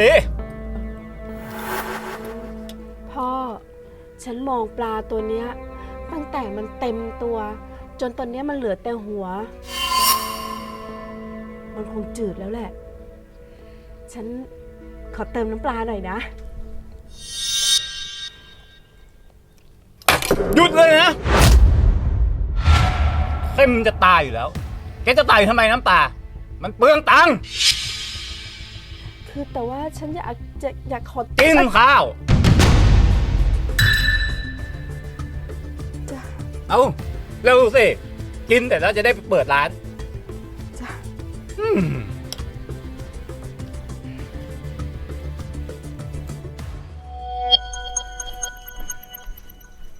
สิ พ่อ ฉันมองปลาตัวเนี้ย ตั้งแต่มันเต็มตัว จนตอนเนี้ยมันเหลือแต่หัว มันคงจืดแล้วแหละ ฉันขอเติมน้ำปลาหน่อยนะ หยุดเลยนะเส้นมันจะตายอยู่แล้ว แกจะตายทำไมน้ำตา มันเปลืองตังค์ คือแต่ว่าฉันอยากจะอยากขอกินข้าว จ้ะเอาเร็วสิ กินแต่แล้วจะได้ไปเปิดร้าน จ้ะอืม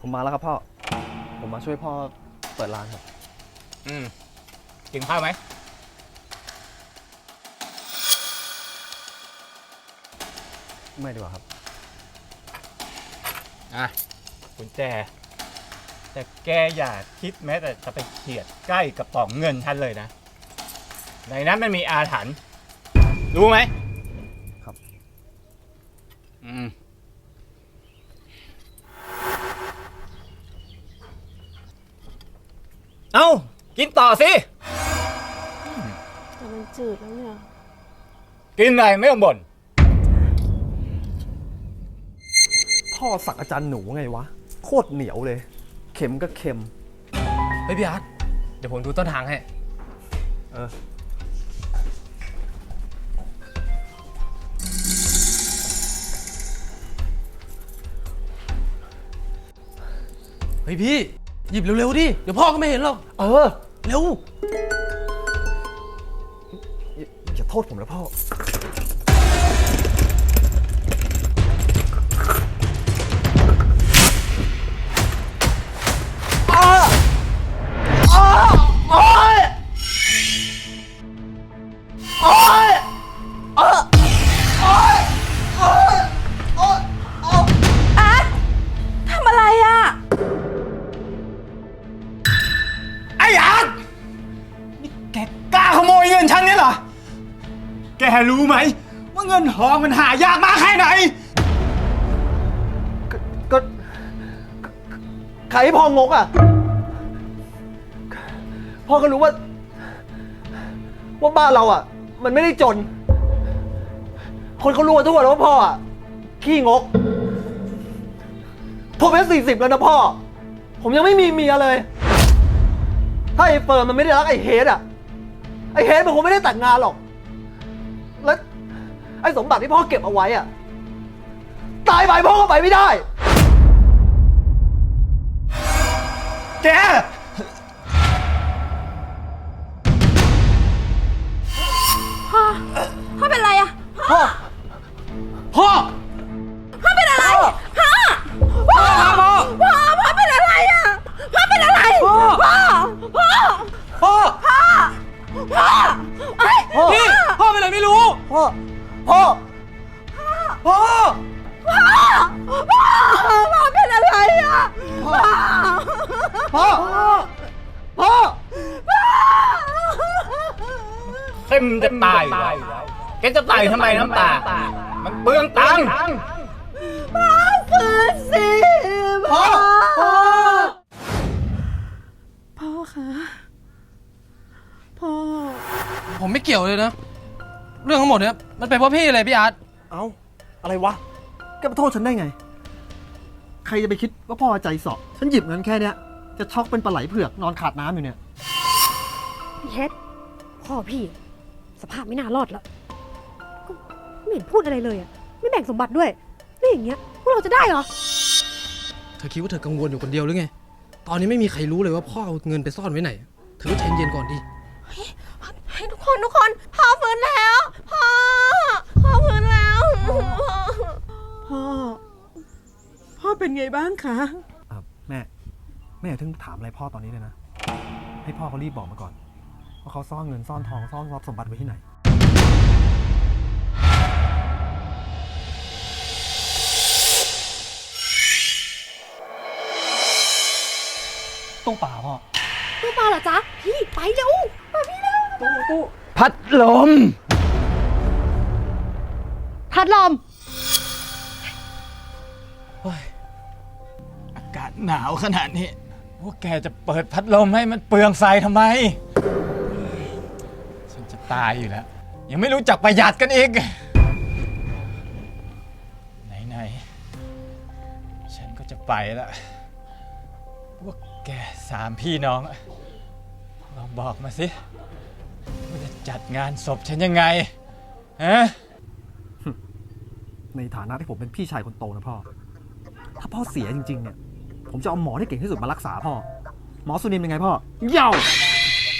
ผมมาแล้วครับพ่อ ผมมาช่วยพ่อเปิดร้านครับ อืมกินข้าวไหม ไม่ดีกว่าครับ อะกุญแจ แต่แกอย่าคิดแม้แต่จะไปเขียดใกล้กระป๋องเงินฉันเลยนะ ในนั้นมันมีอาถรรพ์รู้ไหมครับ อืม เอ้า กินต่อสิ แต่มันจืดแล้วเนี่ย กินอะไรไม่ต้องบ่น พ่อสักอาจารย์หนูไงวะ โคตรเหนียวเลย เข็มก็เค็ม เฮ้ยพี่อาร์ตเดี๋ยวผมดูต้นทางให้ เออ เฮ้ยพี่ หยิบเร็วๆดิ เดี๋ยวพ่อก็ไม่เห็นหรอก เออ เร็ว อย่าอย่าโทษผมนะพ่อ องกอะ พ่อก็รู้ว่า ว่าบ้านเราอะ มันไม่ได้จน คนเขารู้กันทั่วแล้วว่าพ่ออะ ขี้งก ผมเป็นสี่สิบแล้วนะพ่อ ผมยังไม่มีเมียเลย ถ้าไอ้เฟิร์มมันไม่ได้รักไอ้เฮดอะ ไอ้เฮดมันคงไม่ได้แต่งงานหรอก แล้วไอ้สมบัติที่พ่อเก็บเอาไว้อะ ตายไปพ่อก็ไปไม่ได้ แก พ่อ พ่อเป็นไรอะพ่อ พ่อ พ่อเป็นอะไร พ่อ พ่อ พ่อ พ่อเป็นอะไรอะพ่อเป็นอะไร พ่อ พ่อ พ่อ พ่อ พ่อเอ้ยพ่อพี่พ่อเป็นอะไรไม่รู้ พ่อ พ่อ พ่อ พ่อพ่อเป็นอะไรอะพ่อพ่อพ่อเส้มจะตายอยู่แล้วแกจะตายทำไมน้ำตา มันเปลืองตังค์คืนสิพ่อพ่อพ่อคะพ่อผมไม่เกี่ยวเลยนะ เรื่องทั้งหมดเนี่ยมันเป็นเพราะพี่เลยพี่อาร์ตเอ้า อะไรวะ แกมาโทษฉันได้ไง ใครจะไปคิดว่าพ่อใจเสอบ ฉันหยิบเงินแค่เนี้ย จะช็อกเป็นปลาไหลเผือกนอนขาดน้ำอยู่เนี่ย พี่เฮดพ่อพี่ สภาพไม่น่ารอดแล้วก็ไม่เห็นพูดอะไรเลยอะไม่แบ่งสมบัติด้วยแล้วอย่างเงี้ยพวกเราจะได้เหรอ เธอคิดว่าเธอกังวลอยู่คนเดียวหรือไง ตอนนี้ไม่มีใครรู้เลยว่าพ่อเอาเงินไปซ่อนไว้ไหน เธอก็ใจเย็นๆก่อนดิ ให้ทุกคนทุกคนพ่อฟื้นแล้วพ่อพ่อฟื้นแล้วพ่อ พ่อเป็นไงบ้างคะ อะแม่ แม่อย่าเพิ่งถามอะไรพ่อตอนนี้เลยนะ ให้พ่อเขารีบบอกมาก่อนว่าเขาซ่อนเงินซ่อนทองซ่อนทรัพย์สมบัติไว้ที่ไหนต้องป่าพ่อ ตู้ปลาเหรอจ๊ะ พี่ไปเร็วไปพี่เร็วพัดลม พัดลม หนาวขนาดนี้ พวกแกจะเปิดพัดลมให้มันเปลืองไฟทำไม ฉันจะตายอยู่แล้ว ยังไม่รู้จักประหยัดกันอีก ไหนๆ ฉันก็จะไปแล้วพวกแกสามพี่น้องอะลองบอกมาสิ ว่าจะจัดงานศพฉันยังไงฮะในฐานะที่ผมเป็นพี่ชายคนโตนะพ่อ ถ้าพ่อเสียจริง ๆ เนี่ย ผมจะเอาหมอที่เก่งที่สุดมารักษาพ่อ หมอสุนินเป็นไงพ่อเย่า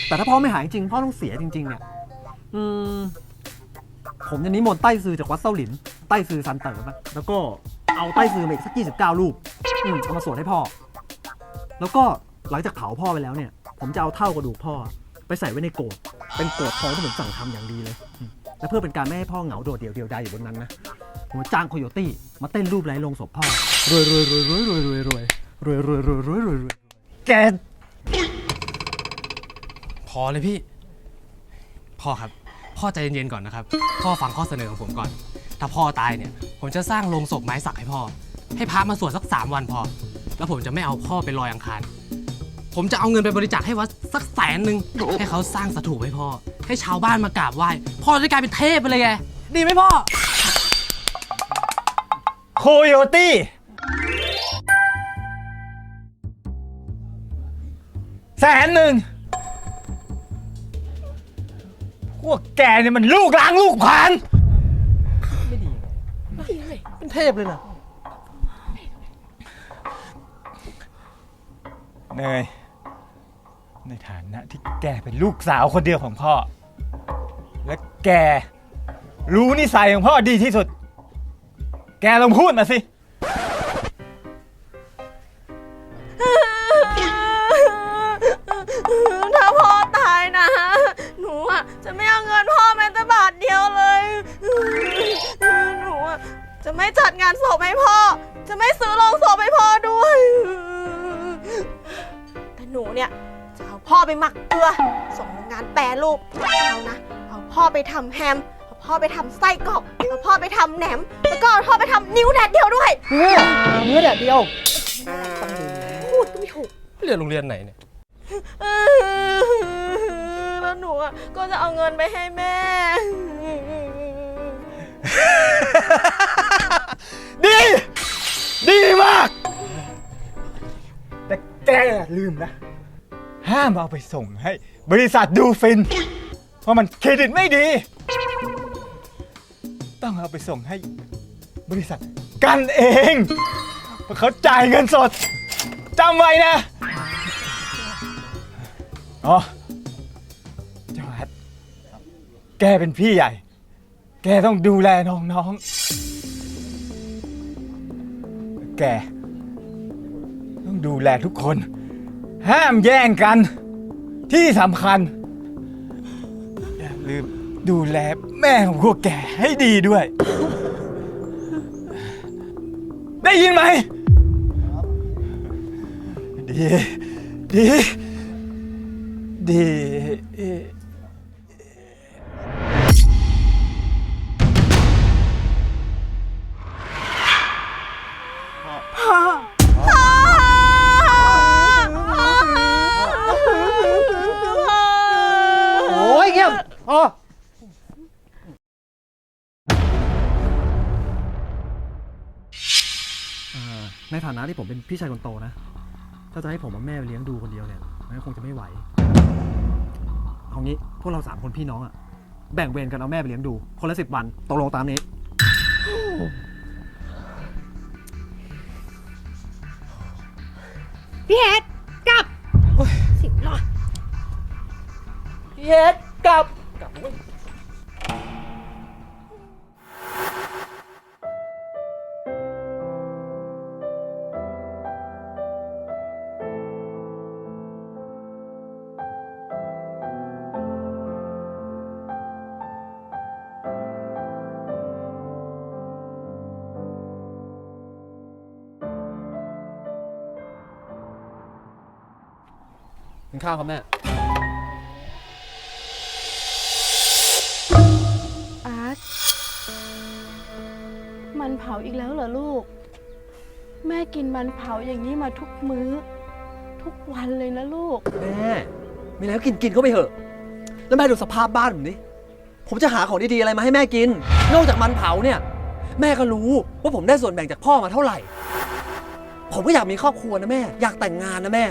แต่ถ้าพ่อไม่หายจริง พ่อต้องเสียจริง ๆ เนี่ยอืมผมจะนิมนต์ใต้ซือจากวัดเส้าหลิน ใต้ซือซันเต๋อนะแล้วก็เอาใต้ซือมาอีกสัก29รูปอืมเอามาสวดให้พ่อ แล้วก็หลังจากเผาพ่อไปแล้วเนี่ย ผมจะเอาเท่ากระดูกพ่อ ไปใส่ไว้ในโกรธเป็นโกรธทองที่ผมสั่งทำอย่างดีเลยอืมและเพื่อเป็นการไม่ให้พ่อเหงาโดดเดี่ยวเดียวดายอยู่บนนั้นนะผมจะจ้างโคโยตี้มาเต้นรูปไร้ลงศพพ่อรวยรวยรวยรวยรวยรวยรวย รวยรวยรวยรวยรวยรวยแกพอเลยพี่ พ่อครับ พ่อใจเย็นๆก่อนนะครับ พ่อฟังข้อเสนอของผมก่อน ถ้าพ่อตายเนี่ย ผมจะสร้างโลงศพไม้สักให้พ่อ ให้พระมาสวดสักสามวันพอ แล้วผมจะไม่เอาพ่อไปลอยอังคาร ผมจะเอาเงินไปบริจาคให้วัดสักแสนหนึ่งให้เขาสร้างสถูปให้พ่อ ให้ชาวบ้านมากราบไหว้ พ่อจะกลายเป็นเทพไปเลยไง ดีไหมพ่อ โคโยตี้ แสนหนึ่งพวกแกเนี่ยมันลูกล้างลูกผาน เป็นเทพเลยนะเนยในฐานะที่แกเป็นลูกสาวคนเดียวของพ่อ และแกรู้นิสัยของพ่อดีที่สุด แกลองพูดมาสิ นะ หนูอะจะไม่เอาเงินพ่อแม้แต่บาทเดียวเลย หนูอะจะไม่จัดงานศพให้พ่อ จะไม่ซื้อโรงศพให้พ่อด้วย แต่หนูเนี่ย จะเอาพ่อไปหมักเกลือ ส่งโรงงานแปรรูปเอานะ เอาพ่อไปทำแฮม เอาพ่อไปทำไส้กรอกเอาพ่อไปทำแหนม แล้วก็เอาพ่อไปทำนิ้วแดดเดียวด้วยเนื้อเนื้อแดดเดียวพูดก็ไม่ถูก เรียนโรงเรียนไหนเนี่ยแล้วหนู อะก็จะเอาเงินไปให้แม่ ดี ดีมาก แต่แกอย่าลืมนะ ห้ามเอาไปส่งให้ บริษัทดูฟิน เพราะมันเครดิตไม่ดี ต้องเอาไปส่งให้ บริษัทกันเองเพราะเขาจ่ายเงินสดจำไว้นะ อ๋อ แกเป็นพี่ใหญ่ แกต้องดูแลน้องๆ แก ต้องดูแลทุกคน ห้ามแย่งกัน ที่สำคัญ อย่าลืมดูแลแม่ของพวกแกให้ดีด้วย ได้ยินไหม ดี ดี ดี ฐานะที่ผมเป็นพี่ชายคนโตนะ ถ้าจะให้ผมกับแม่ไปเลี้ยงดูคนเดียวเนี่ยมันก็คงจะไม่ไหว เอางี้พวกเราสามคนพี่น้องอะแบ่งเวรกันเอาแม่ไปเลี้ยงดู คนละสิบวันตกลงตามนี้ พี่เฮดกลับสิบรอดเย็ด ข้าวครับแม่ อาร์ตมันเผาอีกแล้วเหรอลูก แม่กินมันเผาอย่างนี้มาทุกมื้อ ทุกวันเลยนะลูก แม่มีแล้วกินกินเข้าไปเถอะ แล้วแม่ดูสภาพบ้านผมดิผมจะหาของดีๆอะไรมาให้แม่กิน นอกจากมันเผาเนี่ย แม่ก็รู้ว่าผมได้ส่วนแบ่งจากพ่อมาเท่าไหร่ ผมก็อยากมีครอบครัวนะแม่ อยากแต่งงานนะแม่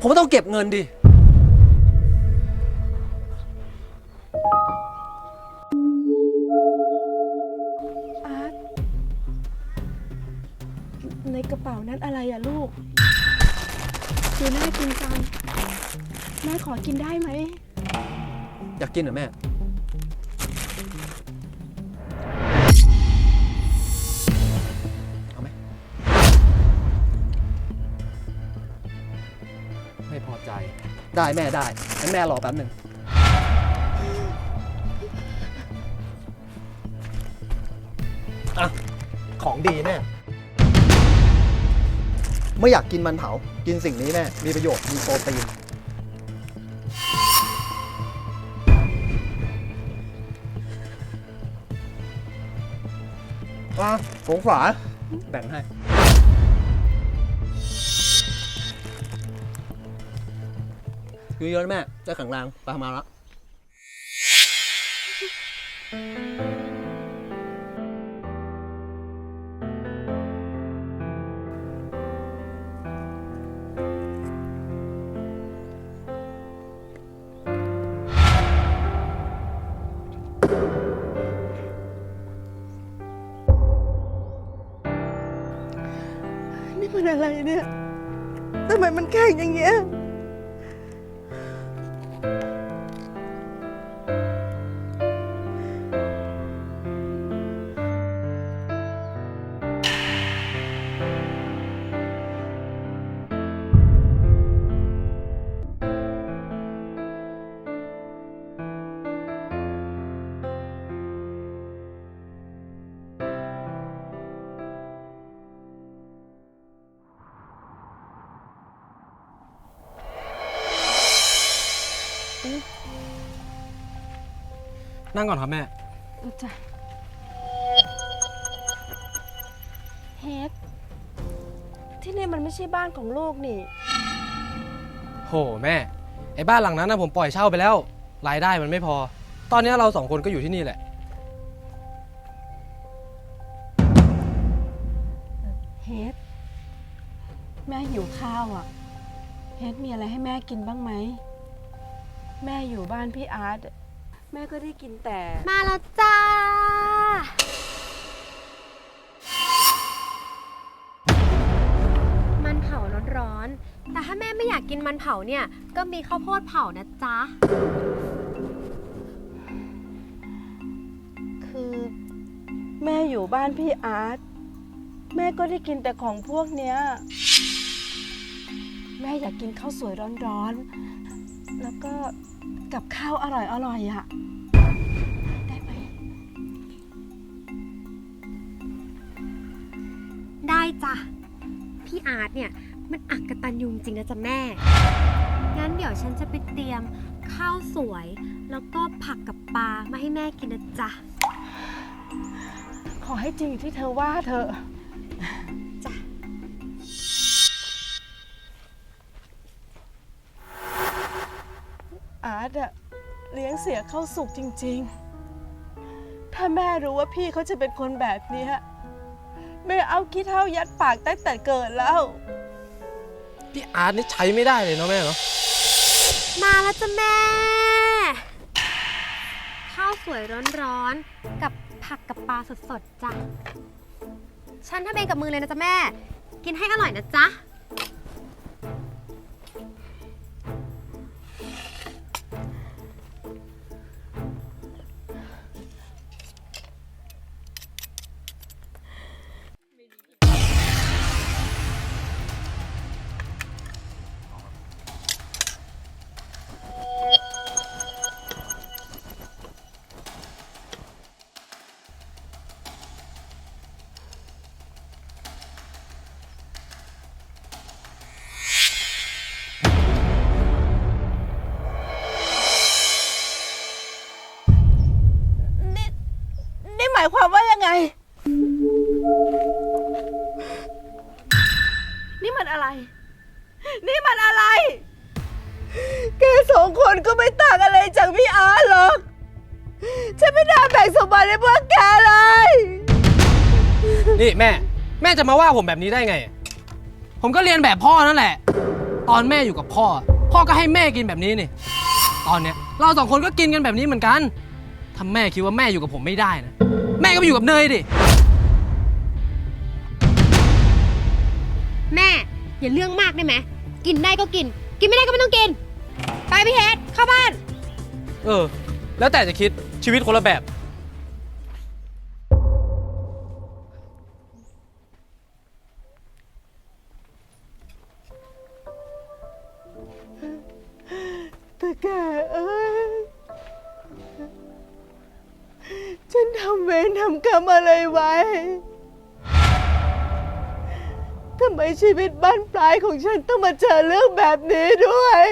ผมก็ต้องเก็บเงินดิ อาร์ตในกระเป๋านั้นอะไรอะลูกดูน่ากินจังแม่ขอกินได้ไหมอยากกินเหรอแม่เอาไหม ได้แม่ได้งั้นแม่รอแป๊บหนึ่งอะ ของดีแม่ไม่อยากกินมันเผา กินสิ่งนี้แม่มีประโยชน์ มีโปรตีน อะสงฝาแบ่งให้ เยอะๆนะแม่จะแข็งแรงไปทำมาแล้ว นั่งก่อนครับแม่ จ้ะเฮดที่นี่มันไม่ใช่บ้านของลูกนี่ โหแม่ ไอ้บ้านหลังนั้นนะผมปล่อยเช่าไปแล้ว รายได้มันไม่พอ ตอนนี้เราสองคนก็อยู่ที่นี่แหละ เฮดแม่หิวข้าวอะ เฮดมีอะไรให้แม่กินบ้างไหม แม่อยู่บ้านพี่อาร์ต แม่ก็ได้กินแต่ มาแล้วจ้า มันเผาร้อนๆ แต่ถ้าแม่ไม่อยากกินมันเผาเนี่ย ก็มีข้าวโพดเผานะจ๊ะ คือ แม่อยู่บ้านพี่อาร์ตแม่ก็ได้กินแต่ของพวกเนี้ย แม่อยากกินข้าวสวยร้อนๆ แล้วก็ กับข้าวอร่อยๆอะได้ไหมได้จ้ะ พี่อาร์ตเนี่ย มันอักกตันยูจริงนะจ๊ะแม่ งั้นเดี๋ยวฉันจะไปเตรียมข้าวสวย แล้วก็ผักกับปลามาให้แม่กินนะจ๊ะ ขอให้จริงอย่างที่เธอว่าเธอะ อาร์ตอะเลี้ยงเสียเข้าสุกจริง ๆ ถ้าแม่รู้ว่าพี่เขาจะเป็นคนแบบเนี้ยแม่เอาขี้เท่ายัดปากตั้งแต่เกิดแล้ว พี่อาร์ตนี่ใช้ไม่ได้เลยเนาะแม่เนาะมาแล้วจ้ะแม่ ข้าวสวยร้อนๆ กับผักกับปลาสดๆจ้ะ ฉันทำเองกับมือเลยนะจ๊ะแม่ กินให้อร่อยนะจ๊ะ จะมาว่าผมแบบนี้ได้ไง ผมก็เรียนแบบพ่อนั่นแหละ ตอนแม่อยู่กับพ่อ พ่อก็ให้แม่กินแบบนี้นี่ ตอนเนี้ยเราสองคนก็กินกันแบบนี้เหมือนกันถ้าแม่คิดว่าแม่อยู่กับผมไม่ได้นะ แม่ก็ไปอยู่กับเนยดิ แม่ อย่าเรื่องมากได้ไหมกินได้ก็กิน กินไม่ได้ก็ไม่ต้องกิน ไปพี่เฮดเข้าบ้าน เออ แล้วแต่จะคิดชีวิตคนละแบบ ชีวิตบ้านปลายของฉันต้องมาเจอเรื่องแบบนี้ด้วย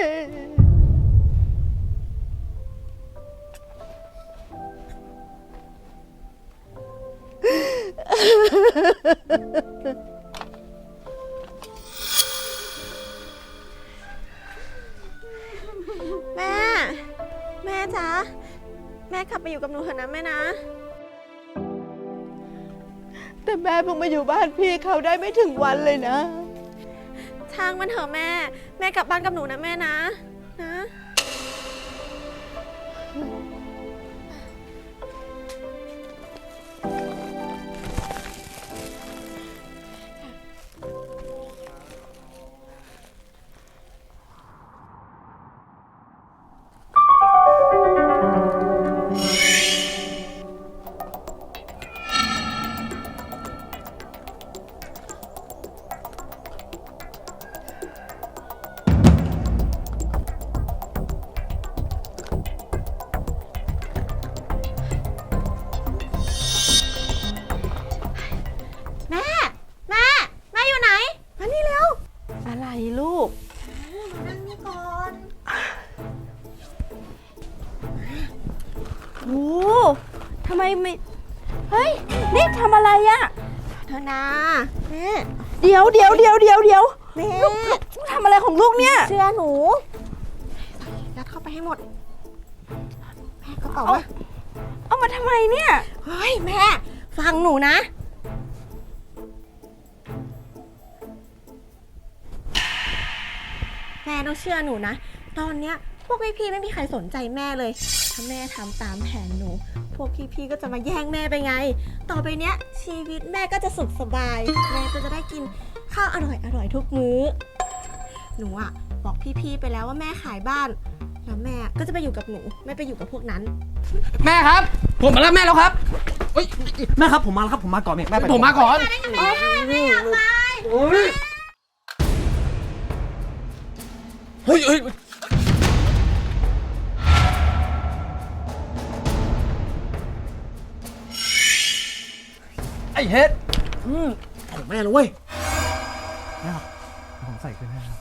แม่ แม่จ๊ะ แม่กลับไปอยู่กับหนูเถอะนะแม่นะ แต่แม่เพิ่งมาอยู่บ้านพี่เขาได้ไม่ถึงวันเลยนะ ช่างมันเถอะแม่ แม่กลับบ้านกับหนูนะแม่นะ นะ ทำไมไม่ เฮ้ย นี่ทำอะไรอะเธอนาแม่เดี๋ยวเดี๋ยวเดี๋ยวเดี๋ยวเดี๋ยวแม่ทำอะไรของลูกเนี่ย เชื่อหนูยัดเข้าไปให้หมด แม่กระเป๋ามาเอามาทำไมเนี่ย เฮ้ย แม่ ฟังหนูนะ แม่ต้องเชื่อหนูนะ ตอนเนี้ยพวกพี่ๆไม่มีใครสนใจแม่เลย ถ้าแม่ทำตามแผนหนูพ วกพี่ๆก็จะมาแย่งแม่ไปไง ต่อไปเนี้ยชีวิตแม่ก็จะสุขสบาย แม่ก็จะได้กินข้าวอร่อยอร่อยๆทุกมื้อ หนูอะบอกพี่ๆไปแล้วว่าแม่ขายบ้าน แล้วแม่ก็จะไปอยู่กับหนูไม่ไปอยู่กับพวกนั้น แม่ครับ ผมมารับแม่แล้วครับเฮ้ยแม่ครับผมมาแล้วครับผมมาก่อนแม่แม่ไปผมมาก่อนโอ้ยเฮ้ยเฮ้ย อ้เฮดอืมของแม่เลยเว้ยแม่ครับผมใส่คืนให้ครับ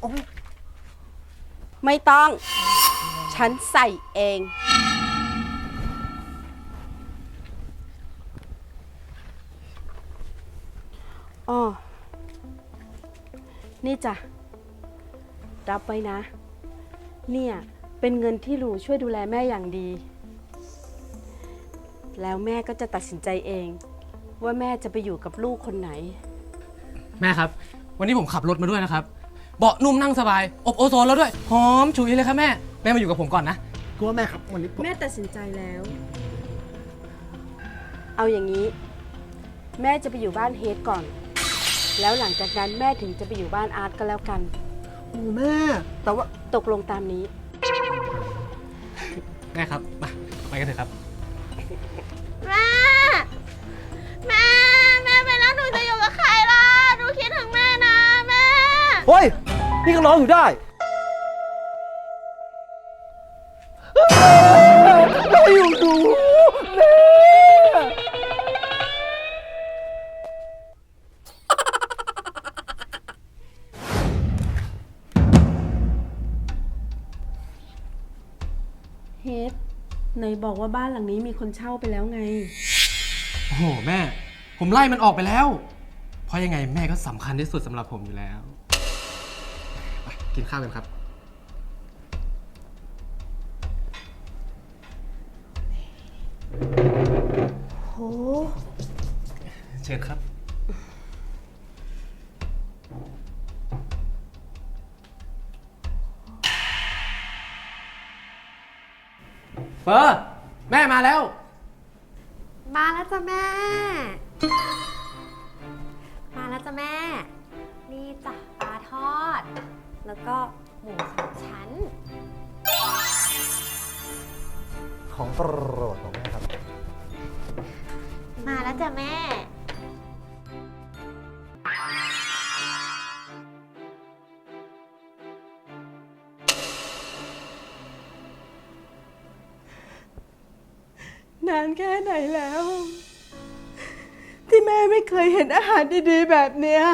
โอ้ยไม่ต้อง ฉันใส่เอง อ๋อ นี่จ้ะ รับไว้นะ เนี่ย เป็นเงินที่หลูช่วยดูแลแม่อย่างดี แล้วแม่ก็จะตัดสินใจเอง ว่าแม่จะไปอยู่กับลูกคนไหน แม่ครับ วันนี้ผมขับรถมาด้วยนะครับ เบาะนุ่มนั่งสบาย อบโอโซนแล้วด้วย หอมฉุยเลยครับแม่ แม่มาอยู่กับผมก่อนนะ กลัวแม่ครับวันนี้ผมแม่ตัดสินใจแล้ว เอาอย่างนี้ แม่จะไปอยู่บ้านเฮดก่อน แล้วหลังจากนั้นแม่ถึงจะไปอยู่บ้านอาร์ตก็แล้วกัน โอ้แม่ แต่ว่าตกลงตามนี้ แม่ครับ มาไปกันเถอะครับ เฮ้ย นี่ก็ร้องอยู่ได้แม่อยู่ดูแม่เฮดไหนบอกว่าบ้านหลังนี้มีคนเช่าไปแล้วไง โอ้โหแม่ ผมไล่มันออกไปแล้ว เพราะยังไงแม่ก็สำคัญที่สุดสำหรับผมอยู่แล้ว กินข้าวกันครับ โห เชิญครับ เฟอร์แม่มาแล้ว มาแล้วจ้ะแม่ มาแล้วจ้ะแม่ นี่จ้ะปลาทอด แล้วก็หมูสามชั้น ของโปรดของแม่ครับ มาแล้วจ้ะแม่ นานแค่ไหนแล้ว ที่แม่ไม่เคยเห็นอาหารดีๆแบบเนี้ย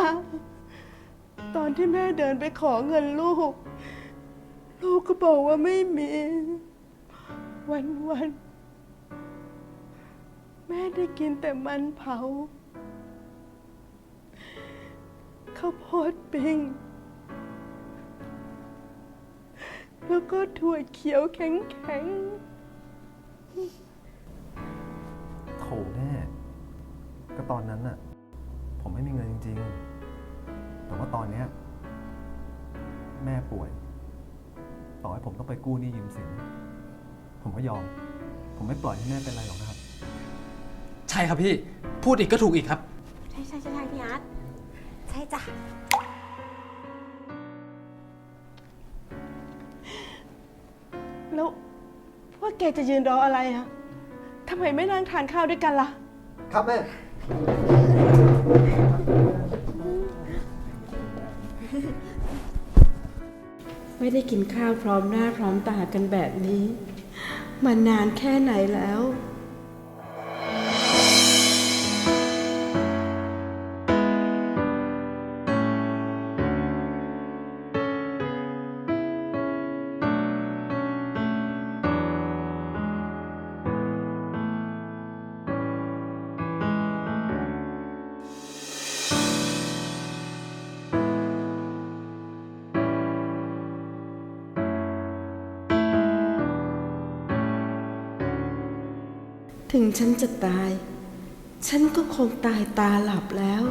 ตอนที่แม่เดินไปขอเงินลูก ลูกก็บอกว่าไม่มี วันวันแม่ได้กินแต่มันเผาข้าวโพดปิ้งแล้วก็ถั่วเขียวแข็งโถแม่ก็ตอนนั้นน่ะ ผมไม่มีเงินจริง ๆ แต่ว่าตอนเนี้ยแม่ป่วย ต่อให้ผมต้องไปกู้หนี้ยืมสิน ผมก็ยอม ผมไม่ปล่อยให้แม่เป็นไรหรอกนะครับ ใช่ครับพี่ พูดอีกก็ถูกอีกครับ ใช่ใช่ใช่ใช่พี่อาร์ตใช่จ้ะ แล้วว่าแกจะยืนรออะไรอะทำไมไม่นั่งทานข้าวด้วยกันล่ะ ครับแม่ ไม่ได้กินข้าวพร้อมหน้าพร้อมตากันแบบนี้ มานานแค่ไหนแล้ว ฉันจะตาย ฉันก็คงตายตาหลับแล้ว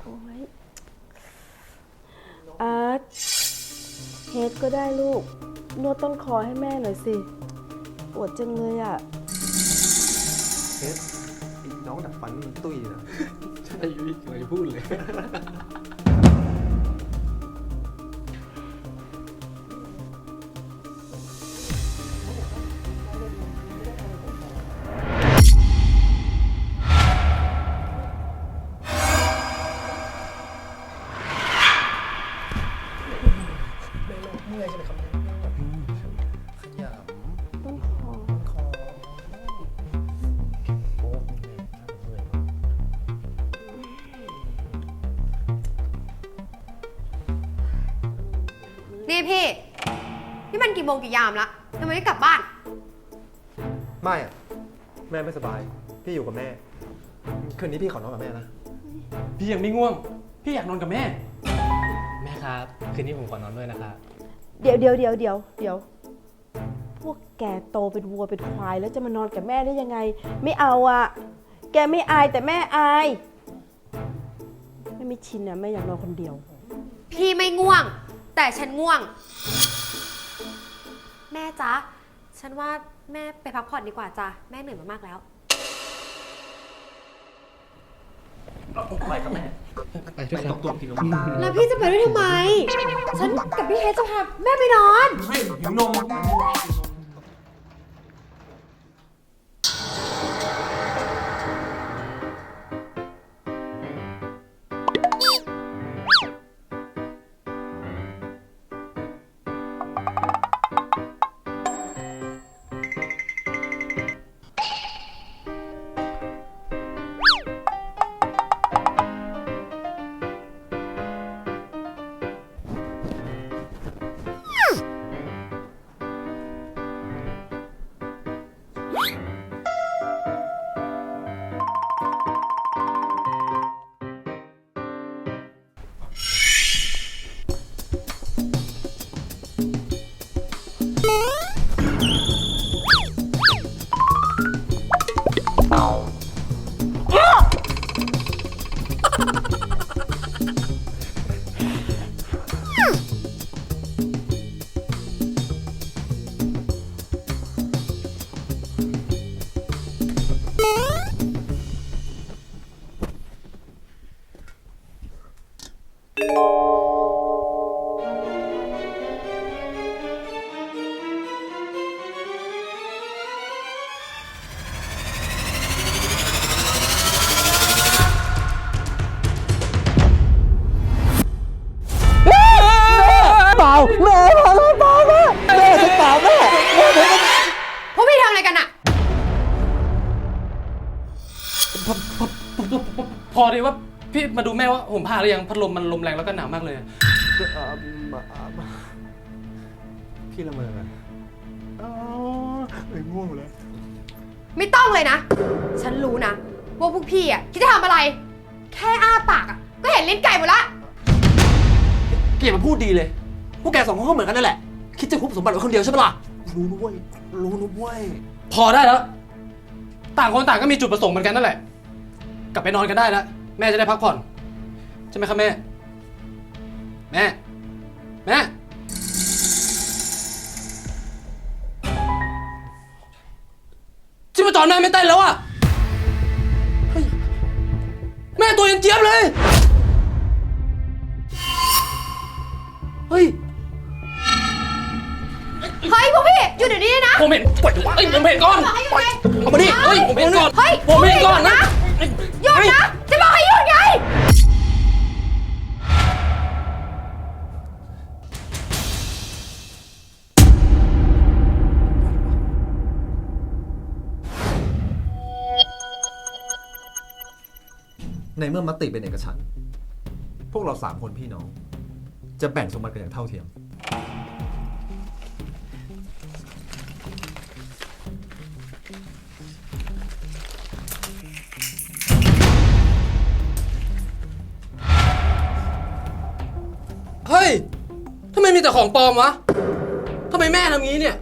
โอ้ยอาร์ตเฮดก็ได้ลูก นวดต้นคอให้แม่หน่อยสิ ปวดจังเลยอะเฮดอีน้องดัดฟันนี่มันตุ้ยนะ ใช่พี่กำลังจะพูดเลย โมงกี่ยามละทำไมไม่กลับบ้าน ไม่อะแม่ไม่สบาย พี่อยู่กับแม่ คืนนี้พี่ขอนอนกับแม่นะ พี่ยังไม่ง่วง พี่อยากนอนกับแม่ แม่ครับ คืนนี้ผมขอนอนด้วยนะครับ เดี๋ยวเดี๋ยวเดี๋ยวเดี๋ยวเดี๋ยว พวกแกโตเป็นวัวเป็นควายแล้วจะมานอนกับแม่ได้ยังไง ไม่เอาอะแกไม่อายแต่แม่อายแม่ไม่ชินอะแม่อยากนอนคนเดียว พี่ไม่ง่วง แต่ฉันง่วงแม่ จ๊ะ ฉันว่าแม่ไปพักผ่อนดีกว่าจ้ะ แม่เหนื่อยมามากแล้ว ไปครับแม่ ไปด้วยครับแล้วพี่จะไปด้วยทำไม ฉันกับพี่เฮดจะพาแม่ไปนอนไม่หิวนม เปล่าแม่เปล่าเปล่าแม่แม่ฉันเปล่าแม่แม่ผมพวกพี่ทำอะไรกันอะพอพอพอพอพอพอดีว่า พี่มาดูแม่ว่าห่มผ้าหรือยังพัดลมมันลมแรงแล้วก็หนาวมากเลยพี่ละเมออ๋อเอ้ยง่วงแล้ว ไม่ต้องเลยนะ ฉันรู้นะ ว่าพวกพี่อะคิดจะทำอะไร แค่อ้าปากอะก็เห็นลิ้นไก่หมดละเกลียดมาพูดดีเลย พวกแกสองคนก็เหมือนกันนั่นแหละ คิดจะคุบสมบัติไว้คนเดียวใช่ปะล่ะ รู้นะเว้ยรู้นะเว้ยพอได้แล้ว ต่างคนต่างก็มีจุดประสงค์เหมือนกันนั่นแหละ กลับไปนอนกันได้แล้ว แม่จะได้พักผ่อน ใช่ไหมครับแม่ แม่ แม่ ชิบะจรแม่ไม่เต้นแล้วอะเฮ้ยแม่ตัวเย็นเจี๊ยบเลย เฮ้ย เฮ้ยพวกพี่หยุดเดี๋ยวนี้นะผมเห็นปล่อยดูวะเอ้ยผมเห็นก่อน บอกให้หยุดไงเอามาดิ เฮ้ย ผมเห็นก่อน เฮ้ยผมเห็นก่อนนะ หยุดนะ จะบอกให้หยุดไง ในเมื่อมติเป็นเอกฉันท์พวกเราสามคนพี่น้อง จะแบ่งสมบัติกันอย่างเท่าเทียม มมีแต่ของปลอมวะทำไมแม่ทำงี้เนี่ย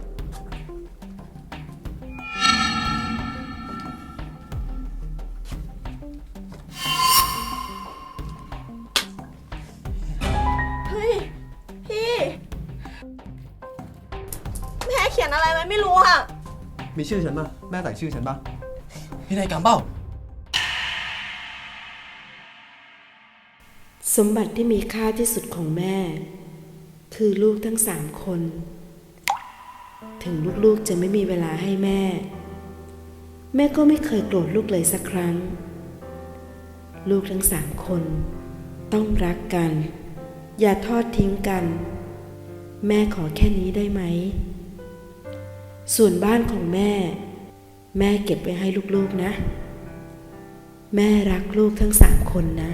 เฮ้ย พี่ แม่เขียนอะไรไว้ไม่รู้อะมีชื่อฉันป่ะ แม่แต่งชื่อฉันป่ะพี่นายกรรมเปล่า สมบัติที่มีค่าที่สุดของแม่ คือลูกทั้งสามคน ถึงลูกๆจะไม่มีเวลาให้แม่ แม่ก็ไม่เคยโกรธลูกเลยสักครั้ง ลูกทั้งสามคน ต้องรักกัน อย่าทอดทิ้งกัน แม่ขอแค่นี้ได้ไหม ส่วนบ้านของแม่ แม่เก็บไว้ให้ลูกๆนะ แม่รักลูกทั้งสามคนนะ